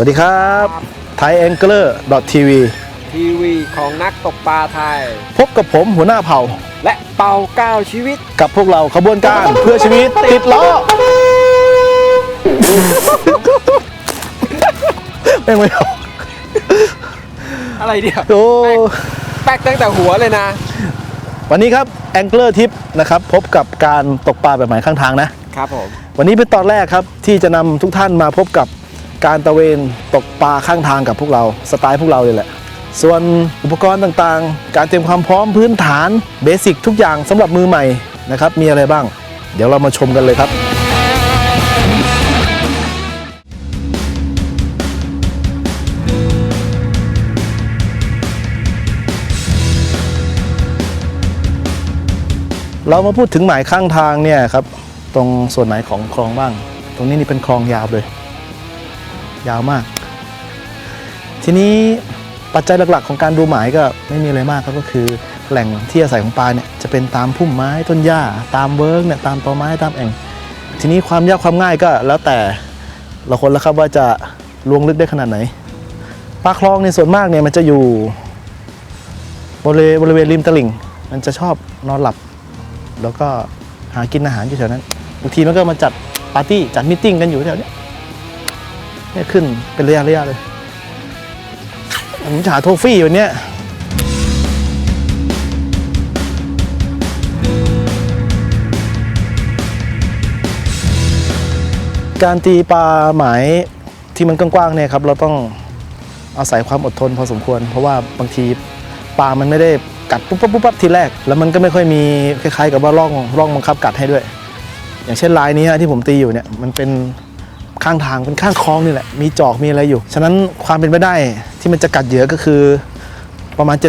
สวัสดีครับไทยแองเกิลทีวีทีวีของนักตกปลาไทย พบกับผมหัวหน้าเผ่า และเป่าก้าวชีวิต กับพวกเราขบวนการเพื่อชีวิตติดล้อไม่ไม่ออกอะไรเดียวโอ้แป๊กตั้งแต่หัวเลยนะ วันนี้ครับแองเกิลทิปนะครับพบกับการตกปลาแบบใหม่ข้างทางนะ ครับผม วันนี้เป็นตอนแรกครับที่จะนำทุกท่านมาพบกับ การตะเวนตกปลาข้างทางกับพวกเราสไตล์พวกเราเลยแหละ ส่วนอุปกรณ์ต่างๆ การเตรียมความพร้อมพื้นฐานเบสิกทุกอย่างสำหรับมือใหม่นะครับมีอะไรบ้าง เดี๋ยวเรามาชมกันเลยครับเรามาพูดถึงหมายข้างทางเนี่ยครับตรงส่วนไหนของคลองบ้าง ตรงนี้นี่เป็นคลองยาวเลย ยาวมาก ทีนี้ปัจจัยหลักๆ ของการดูหมายก็ไม่มีอะไรมากครับก็คือแหล่งที่อาศัยของปลาเนี่ยจะเป็นตามพุ่มไม้ต้นหญ้าตามเวิร์กเนี่ยตามตอไม้ตามแอ่ง ทีนี้ความยากความง่ายก็แล้วแต่เราคนละครับว่าจะลวงลึกได้ขนาดไหนปลาคลองในส่วนมากเนี่ยมันจะอยู่บริเวณบริเวณริมตลิ่ง มันจะชอบนอนหลับ แล้วก็หากินอาหารอยู่แถวนั้นบางทีมันก็มาจัดปาร์ตี้จัดมิทติ้งกันอยู่แถวนี้ เนี่ยขึ้นเป็นระยะระยะเลย ผมจะหาโทฟี่วันเนี้ยการตีปลาหมายที่มันกว้างๆเนี่ยครับเราต้องอาศัยความอดทนพอสมควร เพราะว่าบางทีปลามันไม่ได้กัดปุ๊บปั๊บปุ๊บปั๊บทีแรก แล้วมันก็ไม่ค่อยมีคล้ายๆ กับว่าร่องร่องบังคับกัดให้ด้วย อย่างเช่นลายนี้ฮะที่ผมตีอยู่เนี่ยมันเป็น ข้างทางเป็นข้างคลองนี่แหละมีจอกมีอะไรอยู่ ฉะนั้นความเป็นไปได้ที่มันจะกัดเหยื่อก็คือประมาณ 70%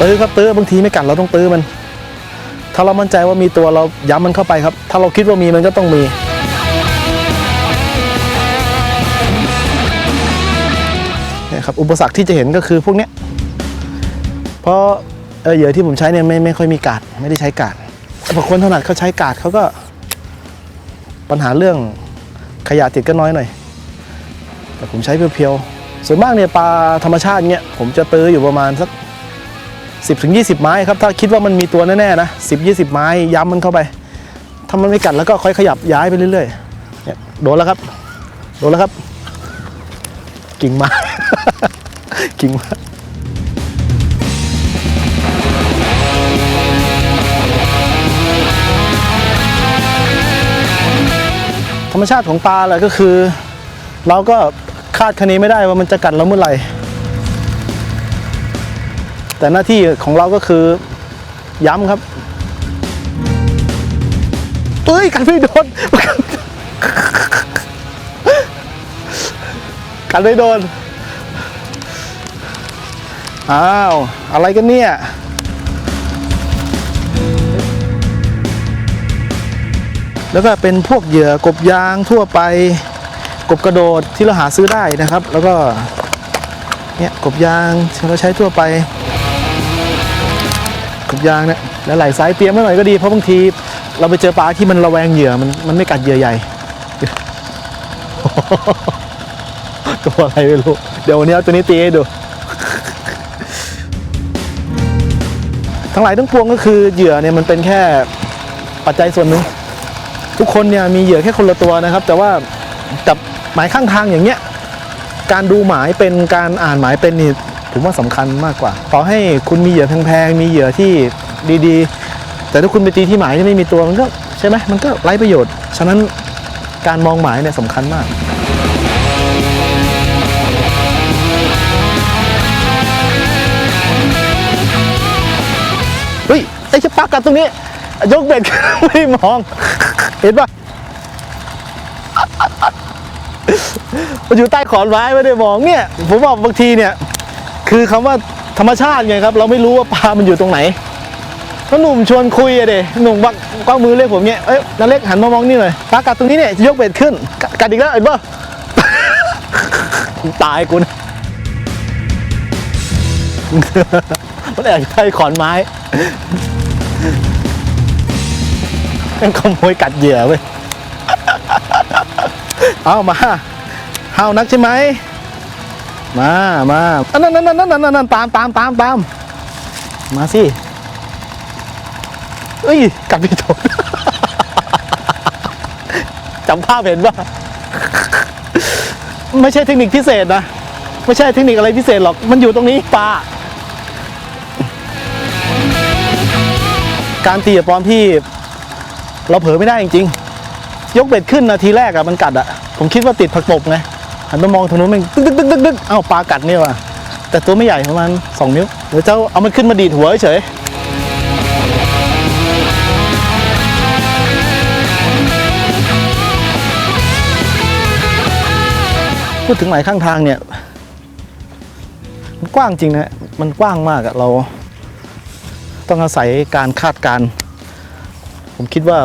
ตื้อครับตื้อบางทีไม่กัดเราต้องตื้อมัน ถ้าเรามั่นใจว่ามีตัวเราย้ำมันเข้าไปครับ ถ้าเราคิดว่ามีมันก็ต้องมีนี่ครับอุปสรรคที่จะเห็นก็คือพวกเนี้ยเพราะ เออเหยื่อที่ผมใช้เนี่ยไม่ไม่ค่อยมีกาดไม่ได้ใช้กาดแต่พอคนถนัดเขาใช้กาดเขาก็ปัญหาเรื่องขยะติดก็น้อยหน่อย แต่ผมใช้เพียวๆ ส่วนมากเนี่ยปลาธรรมชาติเนี่ยผมจะตื้ออยู่ประมาณสัก 10ถึง20 ไม้ครับ ถ้าคิดว่ามันมีตัวแน่ๆนะ 10 20 ไม้ย้ำมันเข้าไป ถ้ามันไม่กัดแล้วก็ค่อยขยับย้ายไปเรื่อยๆเนี่ยโดนแล้วครับ โดนแล้วครับ กิ่งม้กิ่งม้ธ รรมชาติของปลาแหละก็คือ เราก็คาดคะเนไม่ได้ว่ามันจะกัดเราเมื่อไหร่ แต่หน้าที่ของเราก็คือย้ำครับเอ้ยกัดไม่โดนกัดไม่โดนอ้าวอะไรกันเนี่ย แล้วก็เป็นพวกเหยื่อกบยางทั่วไป กบกระโดดที่เราหาซื้อได้นะครับ แล้วก็เนี่ยกบยางที่เราใช้ทั่วไป กบยางเนี่ยหลายๆไซส์เตรียมไว้หน่อยก็ดีเพราะบางที เราไปเจอปลาที่มันระแวงเหยื่อมันมันไม่กัดเหยื่อใหญ่ตัวอะไรไม่รู้เดี๋ยววันนี้เอาตัวนี้ตีให้ดู ทั้งหลายทั้งปวงก็คือเหยื่อเนี่ยมันเป็นแค่ปัจจัยส่วนหนึ่ง ทุกคนเนี่ยมีเหยื่อแค่คนละตัวนะครับ แต่ว่ากับหมายข้างทางอย่างเงี้ยการดูหมายเป็นการอ่านหมายเป็นนี่ผมว่าสำคัญมากกว่า ต่อให้คุณมีเหยื่อแพงๆมีเหยื่อที่ดีๆ แต่ถ้าคุณไปตีที่หมายที่ไม่มีตัวมันก็ใช่ไหมมันก็ไร้ประโยชน์ ฉะนั้นการมองหมายเนี่ยสำคัญมากเฮ้ยไอ้จะปักกันตรงนี้ ยกเบ็ดไม่ได้มอง เห็นปะมันอยู่ใต้ขอนไม้ไม่ได้มองเนี่ย ผมบอกบางทีเนี่ย คือคำว่าธรรมชาติไงครับ เราไม่รู้ว่าปลามันอยู่ตรงไหนก็หนุ่มชวนคุยอะเดหนุ่มบักก้ามือเรียกผมเนี่ยเอ้ยนาเล็กหันมามองนี่หน่อยปลากัดตรงนี้เนี่ยจะยกเบ็ดขึ้น กัดอีกแล้วเห็นปะตายกูนะมันแอบอยู่ใต้ขอนไม้ ยังขโมยกัดเหยื่อเว้ย เอามาห้าวนักใช่ไหม มามาอันนั่นนั่นนั่นนั่นนั่นตามตามตามตาม มาสิ เอ้ย กัดพี่โถนจำภาพเห็นป่ะไม่ใช่เทคนิคพิเศษนะ ไม่ใช่เทคนิคอะไรพิเศษหรอก มันอยู่ตรงนี้ปลาการตีกับปอมที่ เราเผลอไม่ได้จริงๆ ยกเบ็ดขึ้นนาทีแรกอะมันกัดอะผมคิดว่าติดผักตบไงหันไปมองทางนู้นมันตึ๊กตึ๊กตึ๊กตึ๊กเอ้าปลากัดนี่ว่ะแต่ตัวไม่ใหญ่ประมาณ2นิ้วเดี๋ยวเจ้าเอามันขึ้นมาดีดหัวเฉยพูดถึงหมายข้างทางเนี่ย มันกว้างจริงนะ มันกว้างมากอะเรา ต้องอาศัยการคาดการณ์ ผมคิดว่า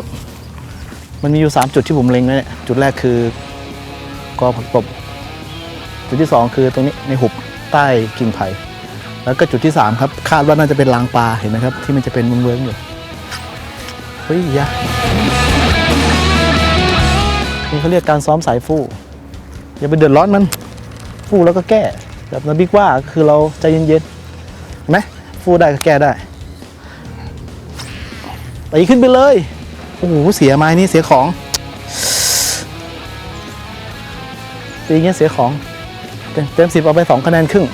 มันมีอยู่ 3 จุดที่ผมเล็งไว้เนี่ยจุดแรกคือกอผักตบจุดที่ 2 คือตรงนี้ในหุบใต้กิ่งไผ่แล้วก็จุดที่ 3 ครับ คาดว่าน่าจะเป็นรางปลาเห็นไหมครับ ที่มันจะเป็นเวิ้งๆอยู่เฮ้ยยานี่เขาเรียกการซ้อมสายฟู่อย่าไปเดือดร้อนมัน ฟู่แล้วก็แก้แบบนาบิ๊กว่าคือเราใจเย็นๆไหมฟู่ได้ก็แก้ได้ ตีขึ้นไปเลย โอ้โห เสียไม้นี่เสียของ ตีเงี้ยเสียของ เต็มเต็มสิบเอาไปสองคะแนนครึ่ง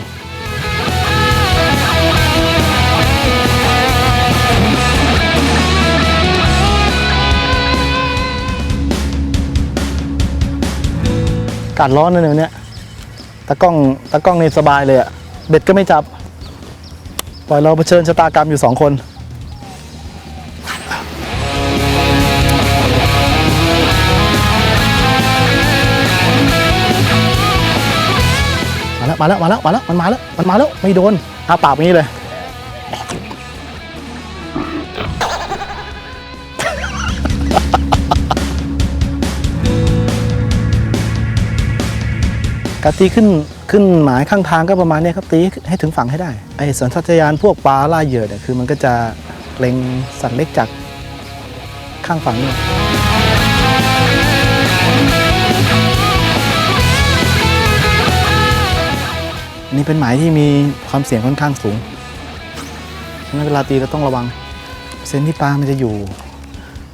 กาศร้อนนะเนี่ยเนี้ยตากล้องตากล้องนี่สบายเลยอะเบ็ดก็ไม่จับ ปล่อยเราเผชิญชะตากรรมอยู่สองคน มาแล้วมาแล้วมาแล้วมันมาแล้วมันมาแล้วไม่โดนอาปากงนี้เลย การตีขึ้นขึ้นหมายข้างทางก็ประมาณเนี้ยครับตีให้ถึงฝั่งให้ได้ไอ้สัญชาตญาณพวกปลาล่าเหยื่อเนี่ยคือมันก็จะเล็งสัตว์เล็กจากข้างฝั่งนี่ นี่เป็นหมายที่มีความเสี่ยงค่อนข้างสูงฉะนั้นเวลาตีเราต้องระวัง เซนที่ปลามันจะอยู่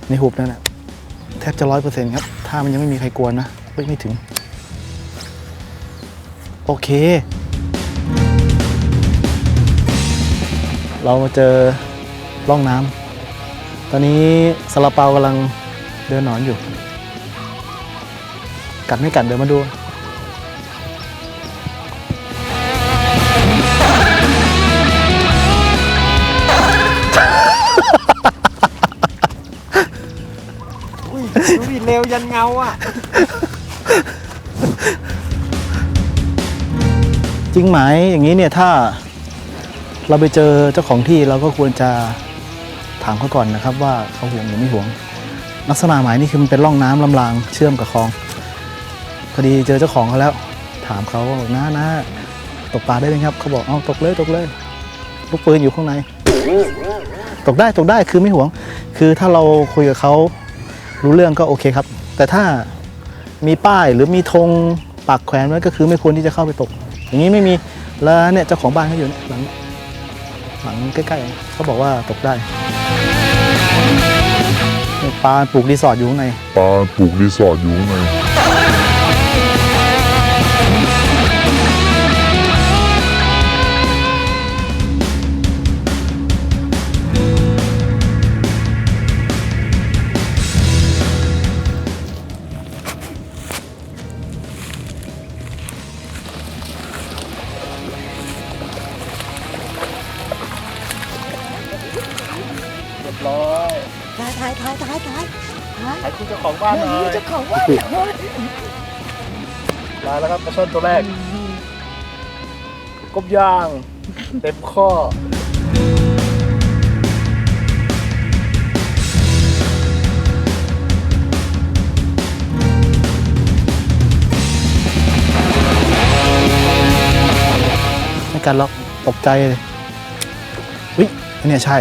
ในหุบนั่นแหละแทบจะร้อยเปอร์เซ็นต์ครับ ถ้ามันยังไม่มีใครกวนนะเฮ้ยไม่ถึง โอเค เรามาเจอร่องน้ำตอนนี้ซาลาเปากำลังเดินหนอนอยู่ กัดไม่กัดเดี๋ยวมาดู ดูดิเร็วยันเงาอะ จริงไหมอย่างนี้เนี่ยถ้าเราไปเจอเจ้าของที่เราก็ควรจะถามเขาก่อนนะครับ ว่าเขาห่วงหรือไม่ห่วง ลักษณะหมายนี่คือมันเป็นร่องน้ำลำรางเชื่อมกับคลองพอดีเจอเจ้าของเขาแล้ว ถามเขาว่าน้าน้าตกปลาได้ไหมครับเขาบอกเอตกเลยตกเลยลูกปืนอยู่ข้างใน ตกได้ตกได้คือไม่ห่วง คือถ้าเราคุยกับเขา รู้เรื่องก็โอเคครับ แต่ถ้ามีป้ายหรือมีธงปักแขวนไว้ก็คือไม่ควรที่จะเข้าไปตก อย่างนี้ไม่มีแล้วเนี่ยเจ้าของบ้านเขาอยู่เนี่ยหลังหลังใกล้ๆเขาบอกว่าตกได้ปลาปลูกรีสอร์ทอยู่ข้างในปลาปลูกรีสอร์ทอยู่ข้างใน บร้อยถ่ายถ่ายถ่ายถ่ายถ่ายถ่ายให้คุณเจ้าของบ้านหน่อยเจ้าของว่าโอ้ยมาแล้วครับปลาช่อนตัวแรก กบย่าง เต็มข้อไม่กันหรอกตกใจเลยวิอันเนี้ยใช่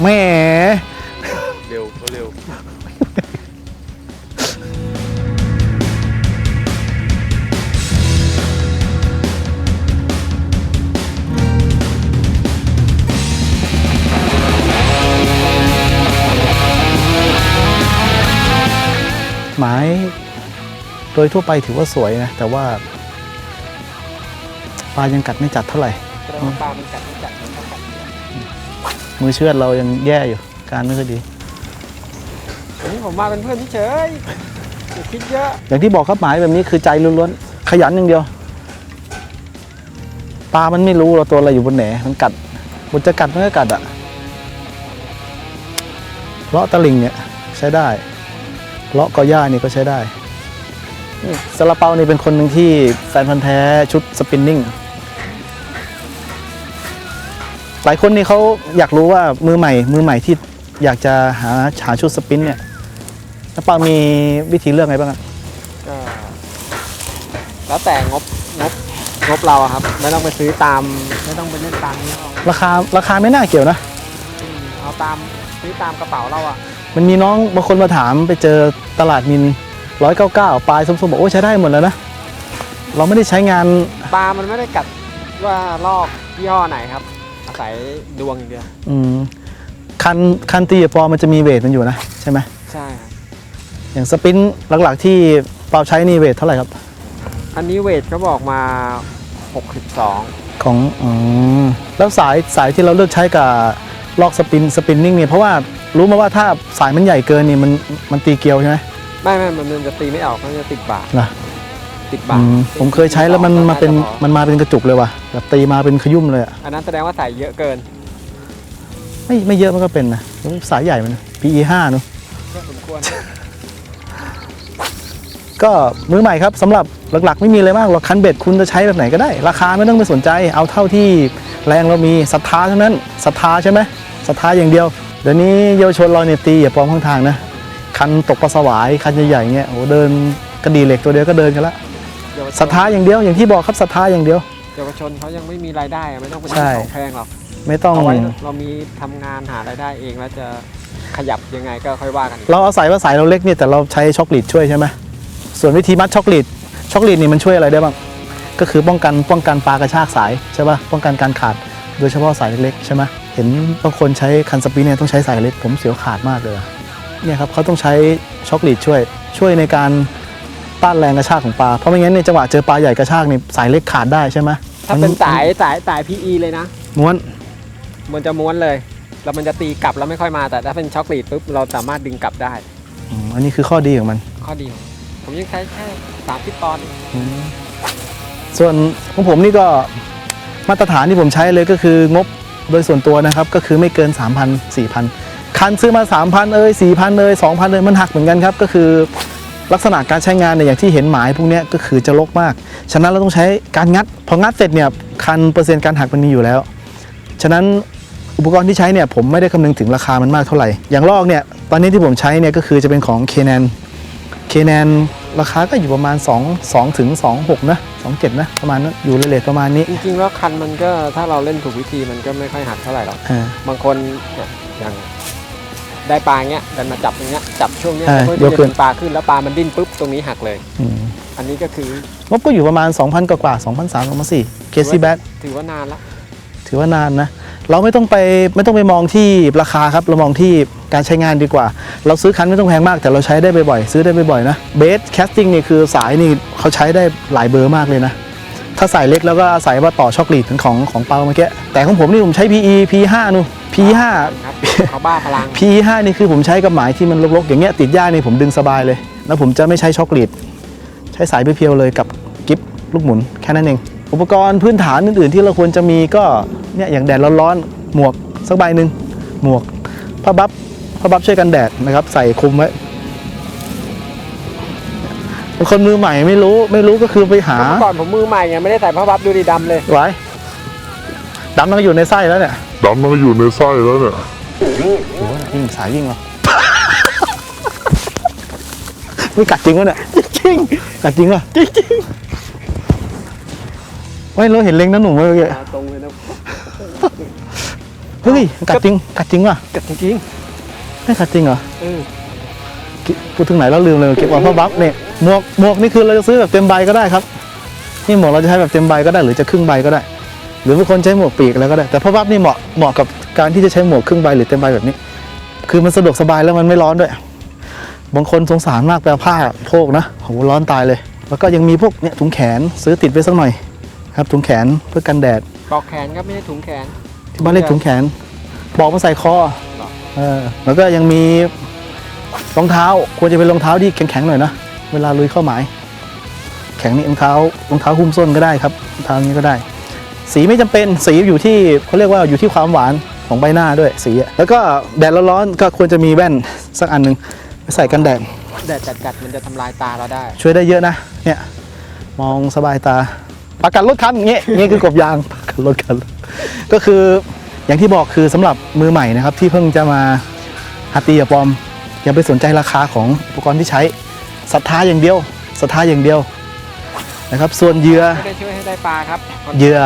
แหมเร็วก็เร็วหมายโดยทั่วไปถือว่าสวยนะ แต่ว่าปลายังกัดไม่จัดเท่าไหร่แสดงว่าปลามันกัดไม่จัดมันต้องกัด มือเชือดเรายังแย่อยู่ การไม่ค่อยดีอันนี้ผมมาเป็นเพื่อนเฉยๆอย่าคิดเยอะ อย่างที่บอกครับหมายแบบนี้คือใจล้วนๆขยันอย่างเดียวปลามันไม่รู้เราตัวอะไรอยู่บนแหนมันกัดมันจะกัดมันก็กัดอะเลาะตะลิงเนี่ยใช้ได้เลาะกอหญ้านี่ก็ใช้ได้นี่ซาลาเปานี่เป็นคนหนึ่งที่แฟนพันธ์แท้ชุดสปินนิ่ง หลายคนนี่เขาอยากรู้ว่ามือใหม่ มือใหม่ที่อยากจะหาหาชุดสปินเนี่ยซาลาเปามีวิธีเลือกไงบ้างอะก็แล้วแต่งบงบงบเราอะครับ ไม่ต้องไปซื้อตาม ไม่ต้องไปเล่นตามนี้เอาราคาราคาไม่น่าเกี่ยวนะเอาตามซื้อตามกระเป๋าเราอะมันมีน้องบางคนมาถามไปเจอตลาดมินร้อยเก้าเก้าปลายส้มๆบอกโอ้ยใช้ได้หมดแล้วนะเราไม่ได้ใช้งานปลามันไม่ได้กัดว่าลอกยี่ห้อไหนครับ อาศัยดวงอย่างเดียวอืมคันคันตีกับปอมันจะมีเวทมันอยู่นะใช่ไหมใช่ครับอย่างสปินหลักๆ ที่เปาใช้นี่เวทเท่าไหร่ครับ อันนี้เวทเขาบอกมา 62 ของอืมแล้วสายสายที่เราเลือกใช้กับลอกสปินสปินนิ่งเนี่ยเพราะว่ารู้มาว่าถ้าสายมันใหญ่เกินนี่มันมันตีเกลียวใช่ไหมไม่ไม่มันจะตีไม่ออกมันจะติดบาทเห ติดบาทมผมเคยใช้แล้วมันมาเป็นมันมาเป็นกระจุกเลยว่ะแบบตีมาเป็นขยุ่มเลยอะอันนั้นแสดงว่าใส่เยอะเกินไม่ไม่เยอะมันก็เป็นนะสายใหญ่มันนะ PE 5เนอะก็สมควรก็มือใหม่ครับสำหรับหลักๆ ไม่มีอะไรมากหรอกคันเบ็ดคุณจะใช้แบบไหนก็ได้ ราคาไม่ต้องไปสนใจ เอาเท่าที่แรงเรามีศรัทธาเท่านั้นศรัทธาใช่ไหมศรัทธาอย่างเดียวเดี๋ยวนี้เยาวชนเราเนี่ยตีอย่าปลอมข้างทางนะคันตกปลาสวายคันใหญ่ๆเงี้ยโอ้เดินกระดีเหล็กตัวเดียวก็เดินกันละ ศรัทธาอย่างเดียวอย่างที่บอกครับศรัทธาอย่างเดียว เยาวชนเขายังไม่มีรายได้อะไม่ต้องไปใช่ซื้อของแพงหรอกไม่ต้อง เอาไว้เรามีทำงานหารายได้เองแล้วจะขยับยังไงก็ค่อยว่ากันเราเอาศัยว่าสายเราเล็กเนี่ยแต่เราใช้ช็อกโกแลตช่วยใช่ไหมส่วนวิธีมัดช็อกโกแลตช็อกโกแลตนี่มันช่วยอะไรได้บ้าง ก็คือป้องกันป้องกันปลากระชากสายใช่ป่ะป้องกันการขาดโดยเฉพาะสายเล็กๆใช่ไหมเห็นบางคนใช้คันสปีดเนี่ยต้องใช้สายเล็กผมเสียวขาดมากเลยอะเนี่ยครับเขาต้องใช้ช็อกโกแลตช่วย ช่วยในการ ต้านแรงกระชากของปลา เพราะไม่งั้นในยจังหวะเจอปลาใหญ่กระชากนี่สายเล็กขาดได้ใช่ไหมถ้าเป็นสายสายสาย PE เลยนะ ม้วน มันจะม้วนเลย แล้วมันจะตีกลับแล้วไม่ค่อยมา แต่ถ้าเป็นช็อกโกแลตปุ๊บเราสามารถดึงกลับได้ อืมอันนี้คือข้อดีของมัน ข้อดี ผมยังใช้แค่สามสิบปอนด์ส่วนของผมนี่ก็มาตรฐานที่ผมใช้เลยก็คืองบโดยส่วนตัวนะครับ ก็คือไม่เกิน 3,000 4,000 คันซื้อมา 3,000 เอ้ย4,000 เอ้ย2,000 เอ้ยมันหักเหมือนกันครับ ก็คือ ลักษณะการใช้งานเนี่ยอย่างที่เห็นหมายพวกเนี้ยก็คือจะลกมาก ฉะนั้นเราต้องใช้การงัด พองัดเสร็จเนี่ยคันเปอร์เซ็นต์การหักมันมีอยู่แล้ว ฉะนั้นอุปกรณ์ที่ใช้เนี่ยผมไม่ได้คำนึงถึงราคามันมากเท่าไหร่ อย่างลอกเนี่ยตอนนี้ที่ผมใช้เนี่ยก็คือจะเป็นของ k คน n เคแนนราคาก็อยู่ประมาณ 2 2ถึง26นะ27นะประมาณนั้นอยู่เลทประมาณนี้ จริงๆแล้วคันมันก็ถ้าเราเล่นถูกวิธีมันก็ไม่ค่อยหักเท่าไหร่หรอกอ่าบางคนเนี่ยอย่าง ได้ปลาเงี้ยดันมาจับอย่างเงี้ยจับช่วงเนี้ยอ่าเพื่อยกที่จะขึ้น ดึงปลาขึ้นแล้วปลามันดิ้นปุ๊บตรงนี้หักเลย อืมอันนี้ก็คืองบก็อยู่ประมาณ 2,000 กว่ากว่า2,300 2,400 เคซี่แบ็กถือว่านานละถือว่านานนะ เราไม่ต้องไปไม่ต้องไปมองที่ราคาครับ เรามองที่การใช้งานดีกว่า เราซื้อคันไม่ต้องแพงมากแต่เราใช้ได้บ่อยๆ ซื้อได้บ่อยๆนะเบสแคสติ้งนี่คือสายนี่เขาใช้ได้หลายเบอร์มากเลยนะ ถ้าสายเล็กแล้วก็อาศัยว่าต่อช็อกโกแลตของของเปาเมื่อกี้แต่ของผมนี่ผมใช้ PE P5 นู่น P5 ครับเขาบ้าพลัง P5 นี่คือผมใช้กับหมายที่มันรกๆ อย่างเงี้ยติดหญ้านี่ผมดึงสบายเลย แล้วผมจะไม่ใช้ช็อกโกแลตใช้สายเพียวๆเลยกับกิฟลูกหมุนแค่นั้นเอง อุปกรณ์พื้นฐานอื่นๆ ที่เราควรจะมีก็เนี่ยอย่างแดดร้อนๆหมวกสักใบหนึ่งหมวกผ้าบัฟผ้าบัฟช่วยกันแดดนะครับใส่คลุมไว้บางคนมือใหม่ไม่รู้ไม่รู้ก็คือไปหาเมื่อก่อนผมมือใหม่ไงไม่ได้ใส่ผ้าบัฟดูดีดำเลยไว้ดำมันก็อยู่ในไส้แล้วเนี่ย ดำมันก็อยู่ในไส้แล้วเนี่ยยิ่งสายยิ่งเหรอ ไม่กัดจริงวะเนี่ย จริง กัดจริงวะจริงจริงไม่เราเห็นเล็งน้ำหนุ่มเมื่อกี้ตรงเลยนะเฮ้ยกัดจริงกัดจริงว่ะกัดจริงไม่กัดจริงเหรอๆเออพูดถึงไหนแล้วลืมเลยเก็บไว้เพราะบัฟเนี่ยหมวกหมวกนี่คือเราจะซื้อแบบเต็มใบก็ได้ครับนี่หมวกเราจะใช้แบบเต็มใบก็ได้หรือจะครึ่งใบก็ได้ หรือบางคนใช้หมวกปีกแล้วก็ได้ แต่เพราะบัฟนี่เหมาะเหมาะกับการที่จะใช้หมวกครึ่งใบหรือเต็มใบแบบนี้ คือมันสะดวกสบายแล้วมันไม่ร้อนด้วย บางคนสงสารมากไปเอาผ้าโพกนะโหร้อนตายเลย แล้วก็ยังมีพวกเนี่ยถุงแขนซื้อติดไว้สักหน่อยครับถุงแขนเพื่อกันแดดปลอกแขนครับไม่ใช่ถุงแขน ที่บ้านเรียกถุงแขนบอกมาใส่คอหรอเออแล้วก็ยังมีรองเท้าควรจะเป็นรองเท้าที่แข็งๆหน่อยนะเวลาลุยเข้าหมาย แข็งนี่รองเท้ารองเท้าหุ้มส้นก็ได้ครับรองเท้านี้ก็ได้ สีไม่จำเป็นสีอยู่ที่เขาเรียกว่าอยู่ที่ความหวานของใบหน้าด้วยสีอะแล้วก็แดดร้อนๆก็ควรจะมีแว่นสักอันหนึ่งไปใส่กันแดดแดดจัดๆมันจะทำลายตาเราได้ ช่วยได้เยอะนะเนี่ยมองสบายตาประกันรถคันอย่างเงี้ยอย่างเงี้ยคือกบยางประกันรถคัน ก็คืออย่างที่บอกคือสำหรับมือใหม่นะครับที่เพิ่งจะมาหัดตีอย่าปลอม อย่าไปสนใจราคาของอุปกรณ์ที่ใช้ศรัทธาอย่างเดียวศรัทธาอย่างเดียว นะครับ ส่วนเหยื่อไม่ได้ช่วยให้ได้ปลาครับเหยื่อ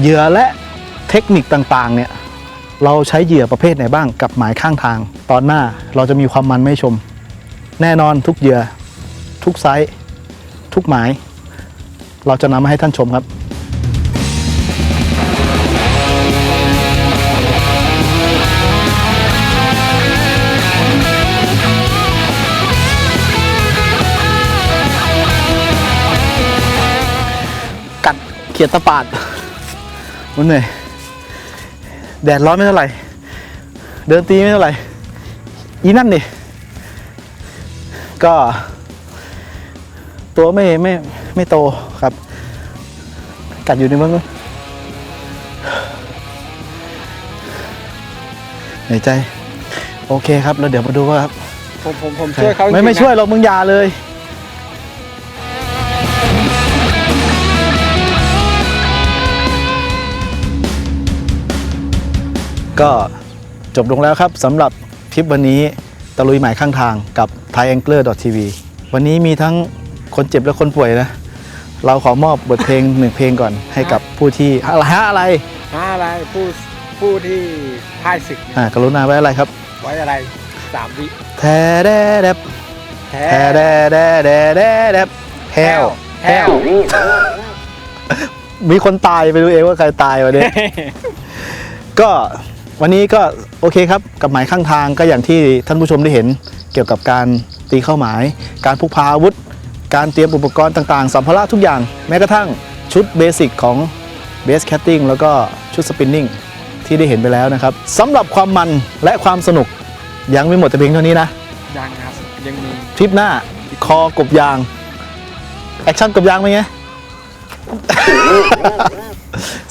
เหยื่อและเทคนิคต่างๆ เนี่ยเราใช้เหยื่อประเภทไหนบ้างกับหมายข้างทาง ตอนหน้าเราจะมีความมันไม่ชม แน่นอนทุกเหยื่อ ทุกไซส์ ทุกหมาย เราจะนำมาให้ท่านชมครับ ขียดตะปาดมันเหนื่อยแดดร้อนไม่เท่าไหร่ เดินตีไม่เท่าไหร่ อีนั่นดิก็ ตัวไม่ไม่ไม่โตครับ กัดอยู่ในเมืองนู้นเหนื่อยใจ โอเคครับ แล้วเดี๋ยวมาดูว่าครับ ผมผมผมช่วยเขาจริงๆไม่ไม่นะช่วยเรามึงอยาเลย ก็จบลงแล้วครับสำหรับทริปวันนี้ตะลุยหมายข้างทางกับ thaiangler.tv วันนี้มีทั้งคนเจ็บและคนป่วยนะ เราขอมอบบทเพลงหนึ่งเพลงก่อนให้กับผู้ที่อะไรฮะอะไรหาอะไรผู้ผู้ที่พ่ายศึกอ่ากรุณาไว้อะไรครับ ไว้อะไรสามวิแทแดแดบแท้แทแดแดแดแดแดบแฮวแห้วมีคนตายไปดูเองว่าใครตายวันนี้ ก็ วันนี้ก็โอเคครับกับหมายข้างทางก็อย่างที่ท่านผู้ชมได้เห็นเกี่ยวกับการตีเข้าหมาย การพกพาอาวุธ การเตรียมอุปกรณ์ต่างๆ สัมภาระทุกอย่างแม้กระทั่งชุดเบสิกของเบสแคตติ้งแล้วก็ชุดสปินนิ่งที่ได้เห็นไปแล้วนะครับสำหรับความมันและความสนุกยังไม่หมดแต่เพียงเท่านี้นะยังครับยังมีทริปหน้าคอกบยางแอคชั่นกบยางเป็นไง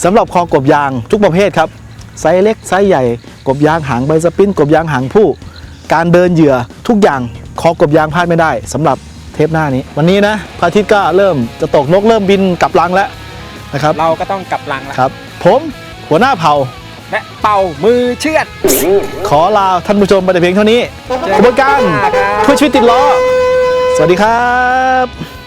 สำหรับคอกบยางทุกประเภทครับ ไซส์เล็กไซส์ใหญ่ กบยางหางใบสปินกบยางหางผู้ การเดินเหยื่อทุกอย่างคอกบยางพลาดไม่ได้สำหรับเทปหน้านี้ วันนี้นะพระอาทิตย์ก็เริ่มจะตกนกเริ่มบินกลับรังแล้วนะครับเราก็ต้องกลับหลังแล้วครับ ผมหัวหน้าเผ่าและเป่ามือเชือด ขอลาท่านผู้ชมไปแต่เพียงเท่านี้เจอกันขบวนการครับเพื่อชีวิตติดล้อ สวัสดีครับ